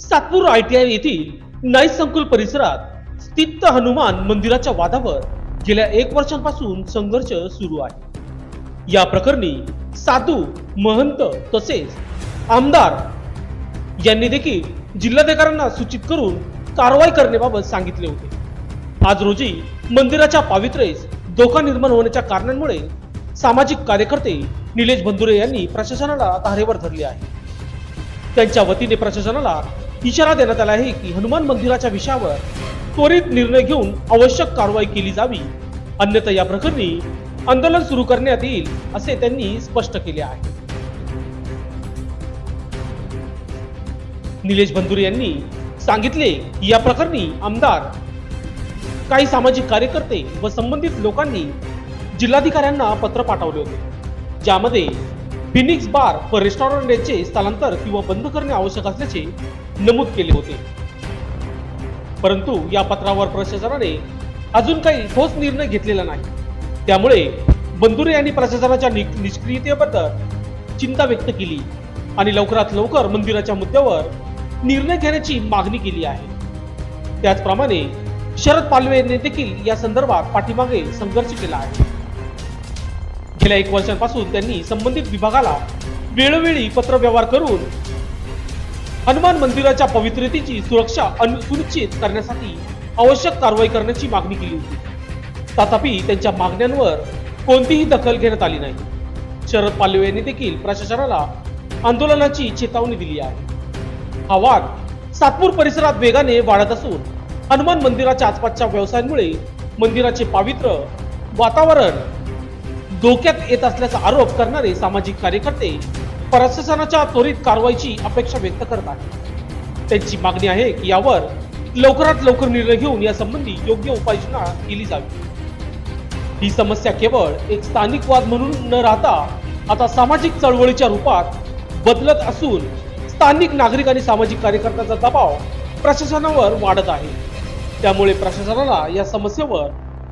Satpur I T I येथील नाईक संकुल परिसरात स्थित हनुमान मंदिराच्या वादावर गेल्या एक वर्षांपासून संघर्ष सुरू आहे. या प्रकरणी साधू महंत तसेच आमदार यांनी देखील जिल्हाधिकाऱ्यांना सूचित करून कारवाई करण्याबाबत सांगितले होते. आज रोजी मंदिराच्या पावित्र्येस धोका निर्माण होण्याच्या कारणांमुळे सामाजिक कार्यकर्ते निलेश बंधुरे यांनी प्रशासनाला धारेवर धरले आहे. त्यांच्या वतीने प्रशासनाला इशारा देण्यात आला आहे की हनुमान मंदिराच्या विषयावर त्वरित निर्णय घेऊन आवश्यक कारवाई केली जावी. अन्यथा या प्रकरणी आंदोलन सुरू करण्यात येईल असे त्यांनी स्पष्ट केले आहे. निलेश बंधुरे यांनी सांगितले की या प्रकरणी आमदार काही सामाजिक कार्यकर्ते व संबंधित लोकांनी जिल्हाधिकाऱ्यांना पत्र पाठवले होते ज्यामध्ये फिनिक्स बार व रेस्टॉरंट यांचे स्थलांतर किंवा बंद करणे आवश्यक असल्याचे नमूद केले होते. परंतु या पत्रावर प्रशासनाने अजून काही ठोस निर्णय घेतलेला नाही. त्यामुळे बंधुरे यांनी प्रशासनाच्या नि- निष्क्रियतेबद्दल चिंता व्यक्त केली आणि लवकरात लवकर मंदिराच्या मुद्द्यावर निर्णय घेण्याची मागणी केली आहे. त्याचप्रमाणे शरद पालवे यांनी देखील या संदर्भात पाठीमागे संघर्ष केला आहे. गेल्या एक वर्षांपासून त्यांनी संबंधित विभागाला वेळोवेळी पत्रव्यवहार करून हनुमान मंदिराच्या पवित्रतेची सुरक्षा सुनिश्चित करण्यासाठी आवश्यक कारवाई करण्याची मागणी केली होती. तथापि त्यांच्या मागण्यांवर कोणतीही दखल घेण्यात आली नाही. शरद पालवे यांनी देखील प्रशासनाला आंदोलनाची चेतावणी दिली आहे. हा वाद सातपूर परिसरात वेगाने वाढत असून हनुमान मंदिराच्या आसपासच्या व्यवसायांमुळे मंदिराचे पावित्र्य वातावरण धोक्यात येत असल्याचा आरोप करणारे सामाजिक कार्यकर्ते प्रशासनाच्या त्वरित कारवाईची अपेक्षा व्यक्त करत आहेत. त्यांची मागणी आहे की यावर लवकरात लवकर निर्णय घेऊन यासंबंधी योग्य उपाययोजना केली जावी. ही समस्या केवळ एक स्थानिक वाद म्हणून न राहता आता सामाजिक चळवळीच्या रूपात बदलत असून स्थानिक नागरिक आणि सामाजिक कार्यकर्त्यांचा दबाव प्रशासनावर वाढत आहे. त्यामुळे प्रशासनाला या समस्येवर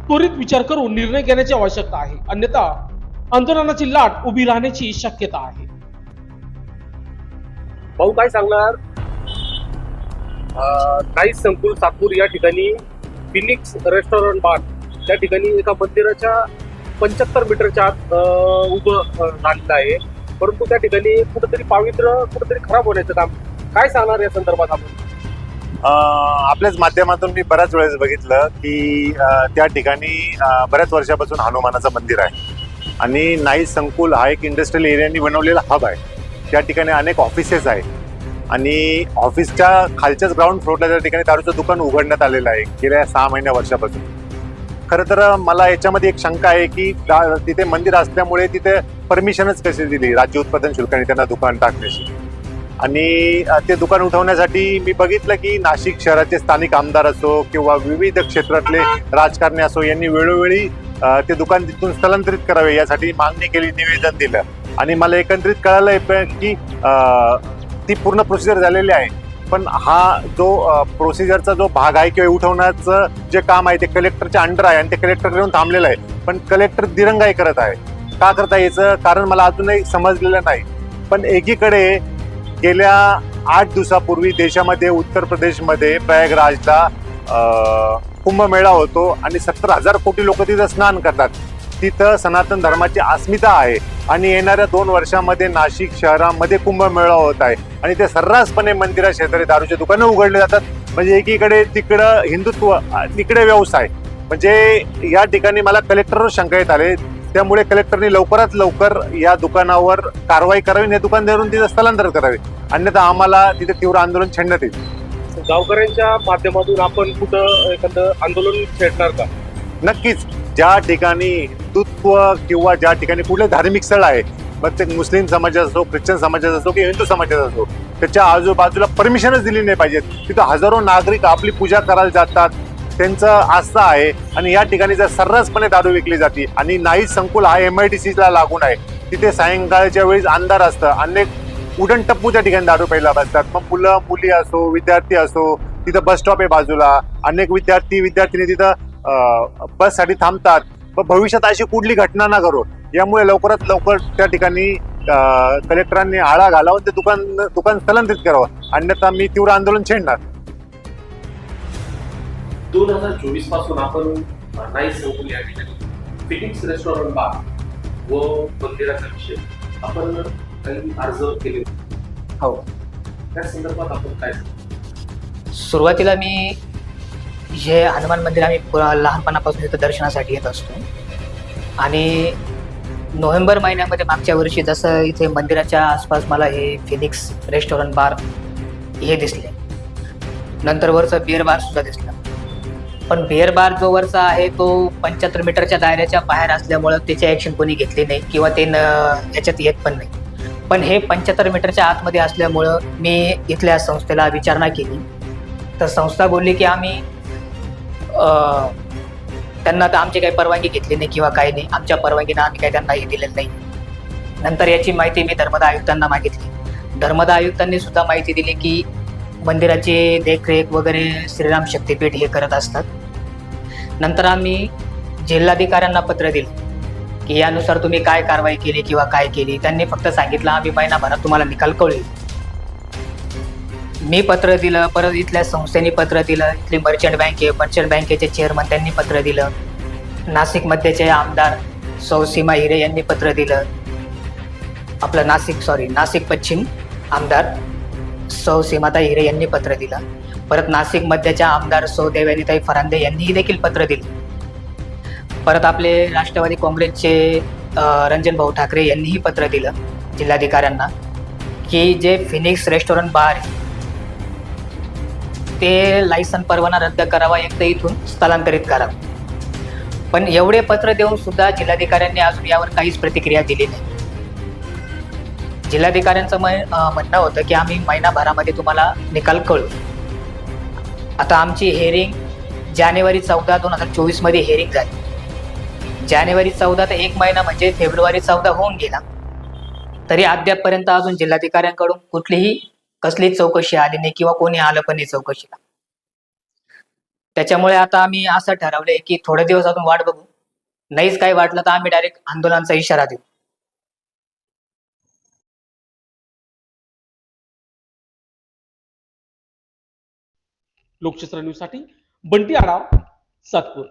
त्वरित विचार करून निर्णय घेण्याची आवश्यकता आहे. अन्यथा आंदोलनाची लाट उभी राहण्याची शक्यता आहे. भाऊ काय सांगणार? नाईस संकुल सातपूर या ठिकाणी फिनिक्स रेस्टॉरंट बार त्या ठिकाणी एका मंदिराच्या पंच्याहत्तर मीटरच्या आत अं, उभं झालेलं आहे. परंतु त्या ठिकाणी कुठंतरी पावित्र्य कुठंतरी खराब होण्याचं काम. काय सांगणार या संदर्भात आपण? आपल्याच माध्यमातून मी बऱ्याच वेळेस बघितलं की त्या ठिकाणी बऱ्याच वर्षापासून हनुमानाचं मंदिर आहे. आणि नाई संकुल हा एक इंडस्ट्रियल एरियानी बनवलेला हब आहे. त्या ठिकाणी अनेक ऑफिसेस आहेत. आणि ऑफिसच्या खालच्याच ग्राउंड फ्लोरला त्या ठिकाणी दारूचं दुकान उघडण्यात आलेलं आहे गेल्या सहा महिन्या वर्षापासून. खरं तर मला याच्यामध्ये एक शंका आहे की तिथे मंदिर असल्यामुळे तिथे परमिशनच कशी दिली राज्य उत्पादन शुल्काने त्यांना दुकान टाकण्याची? आणि ते दुकान उठवण्यासाठी मी बघितलं की नाशिक शहराचे स्थानिक आमदार असो किंवा विविध क्षेत्रातले राजकारणी असो यांनी वेळोवेळी ते दुकान तिथून स्थलांतरित करावे यासाठी मागणी केली निवेदन दिलं. आणि मला एकत्रित कळालं की ती पूर्ण प्रोसिजर झालेली आहे. पण हा जो प्रोसिजरचा जो भाग आहे किंवा उठवण्याचं जे काम आहे ते कलेक्टरच्या अंडर आहे आणि ते कलेक्टर येऊन थांबलेलं आहे. पण कलेक्टर दिरंगाई करत आहे. का करता याचं कारण मला अजूनही समजलेलं नाही. पण एकीकडे गेल्या आठ दिवसापूर्वी देशामध्ये उत्तर प्रदेशमध्ये प्रयागराजला कुंभमेळा होतो आणि सत्तर हजार कोटी लोक तिथं स्नान करतात. तिथं सनातन धर्माची अस्मिता आहे आणि येणाऱ्या दोन वर्षामध्ये नाशिक शहरामध्ये कुंभमेळा होत आहे आणि ते सर्रासपणे मंदिरा शेजारी दारूचे दुकानं उघडले जातात. म्हणजे एकीकडे तिकडं हिंदुत्व तिकडे व्यवसाय. म्हणजे या ठिकाणी मला कलेक्टरवर शंका येत आले. त्यामुळे कलेक्टरने लवकरात लवकर या दुकानावर कारवाई करावी आणि हे दुकान धरून तिथं स्थलांतर करावे. अन्यथा आम्हाला तिथे तीव्र आंदोलन छेडण्यात येईल. गावकऱ्यांच्या माध्यमातून आपण कुठं एखादं आंदोलन छेडणार का? नक्कीच ज्या ठिकाणी हिंदुत्व किंवा ज्या ठिकाणी कुठले धार्मिक स्थळ आहे मग ते मुस्लिम समाजाचा असो ख्रिश्चन समाजाचा असो किंवा हिंदू समाजाचा असो त्याच्या आजूबाजूला परमिशनच दिली नाही पाहिजेत. तिथं हजारो नागरिक आपली पूजा करायला जातात त्यांचं आस्था आहे आणि या ठिकाणी जर सर्रासपणे दारू विकली जाते आणि नाही संकुल हा एम आय डी सीला लागून आहे तिथे सायंकाळच्या वेळेस अंधार असतं. अनेक उडण टप्पूच्या ठिकाणी दारू प्यायला बसतात. मग मुलं मुली असो विद्यार्थी असो तिथं बस स्टॉप आहे बाजूला. अनेक विद्यार्थी विद्यार्थिनी तिथं बससाठी थांबतात. पण भविष्यात अशी कुठली घटना ना करो यामुळे लवकरात लवकर त्या ठिकाणी कलेक्टरांनी आळा घालावं ते दुकान दुकान स्थलांतरित करावं. अन्यथा मी तीव्र आंदोलन छेडणार. दोन हजार चोवीसपासून आपण नाही संकुल या ठिकाणी. फिनिक्स रेस्टॉरंट बार व मंदिराचा विषय. आपण काही अर्ज केले. हो. त्या संदर्भात आपण काय सुरुवातीला मी हे हनुमान मंदिर आम्ही पुरा- लहानपणापासून इथं दर्शनासाठी येत असतो. आणि नोव्हेंबर महिन्यामध्ये मागच्या वर्षी जसं इथे मंदिराच्या आसपास मला हे फिनिक्स रेस्टॉरंट बार हे दिसले. नंतर वरचं बिअर बार सुद्धा दिसला. पण बिअर बार जो वरचा आहे तो पंच्याहत्तर मीटरच्या दायऱ्याच्या बाहेर असल्यामुळं त्याची ॲक्शन कोणी घेतली नाही किंवा ते न याच्यात येत पण नाही. पण हे पंच्याहत्तर मीटरच्या आतमध्ये असल्यामुळं मी इथल्या संस्थेला विचारणा केली. तर संस्था बोलली की आम्ही त्यांना तर आमची काही परवानगी घेतली नाही किंवा काही नाही. आमच्या परवानगीनं आम्ही काही त्यांना हे दिलेलं नाही. नंतर याची माहिती मी धर्मदा आयुक्तांना मागितली. धर्मदा आयुक्तांनी सुद्धा माहिती दिली की मंदिराची देखरेख वगैरे श्रीराम शक्तीपीठ हे करत असतात. नंतर आम्ही जिल्हाधिकाऱ्यांना पत्र दिलं की यानुसार तुम्ही काय कारवाई केली किंवा काय केली. त्यांनी फक्त सांगितलं आम्ही महिनाभरात तुम्हाला निकाल कळेल. मी पत्र दिलं परत इथल्या संस्थेने पत्र दिलं इथली मर्चंट बँके मर्चंट बँकेचे चेअरमन त्यांनी पत्र दिलं. नाशिकमध्येचे आमदार सौ सीमा हिरे यांनी पत्र दिलं. आपलं नाशिक सॉरी नाशिक पश्चिम आमदार सौ सीमाताई हिरे यांनी पत्र दिलं. परत नाशिक मध्यच्या आमदार सौ देवयानीताई फरांदे यांनीही देखील पत्र दिलं. परत आपले राष्ट्रवादी काँग्रेसचे रंजन भाऊ ठाकरे यांनीही पत्र दिलं जिल्हाधिकाऱ्यांना की जे फिनिक्स रेस्टॉरंट बार आहे ते लायसन परवाना रद्द करावा एक तर इथून स्थलांतरित करावं पण एवढे पत्र देऊन सुद्धा जिल्हाधिकाऱ्यांनी अजून यावर काहीच प्रतिक्रिया दिली नाही. जिल्हाधिकाऱ्यांचं म्हणणं होतं की आम्ही महिनाभरामध्ये तुम्हाला निकाल कळू आता आमची हेअरिंग जानेवारी चौदा दोन हजार चोवीसमध्ये हेअरिंग झाली. जानेवारी चौदा ते एक महिना म्हणजे फेब्रुवारी चौदा होऊन गेला. तरी अद्यापपर्यंत अजून जिल्हाधिकाऱ्यांकडून कुठलीही कसलीच चौकशी आली नाही किंवा कोणी आलं पण नाही चौकशीला. त्याच्यामुळे आता आम्ही असं ठरवलंय की थोडे दिवस अजून वाट बघू. नाहीच काही वाटलं तर आम्ही डायरेक्ट आंदोलनाचा इशारा देऊ. लोकशास्त्र न्यूजसाठी बंटी आढाव सातपूर.